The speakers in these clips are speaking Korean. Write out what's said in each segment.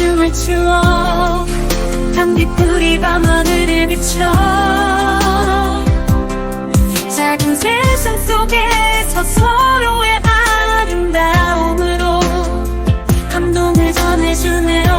춤을 추어 단빛불이 밤하늘을 비춰 작은 세상 속에서 서로의 아름다움으로 감동을 전해주네요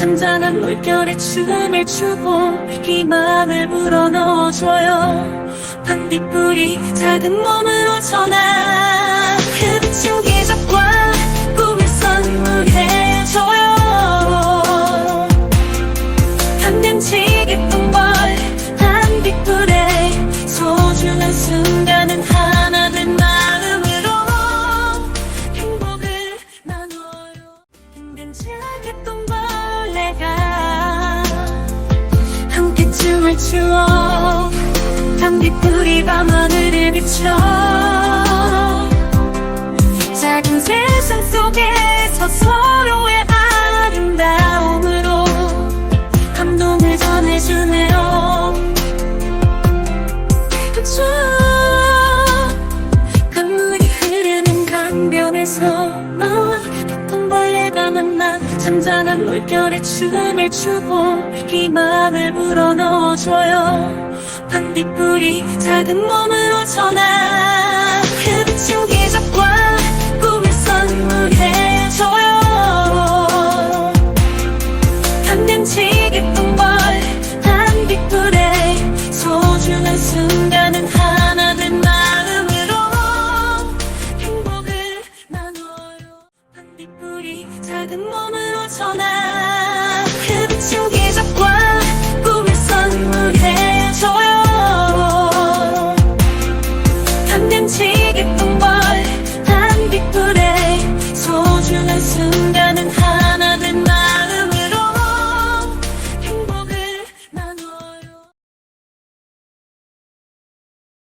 잔잔한 물결에 춤을 추고 희망을 불어넣어줘요. 반딧불이 작은 몸으로 전하 함께 춤을 추어. 단빛불이 밤하늘을 비춰. 작은 세상 속에서 서로의 아름다움으로 감동을 전해주네요. 저 강물이 흐르는 강변에서 나와 돈벌레가 만나 잔잔한 물결에 춤을 추고 희망을 불어넣어줘요. 반딧불이 작은 몸으로 전하 그 비친 기적과 꿈을 선물해줘요. 감명지겠 on that.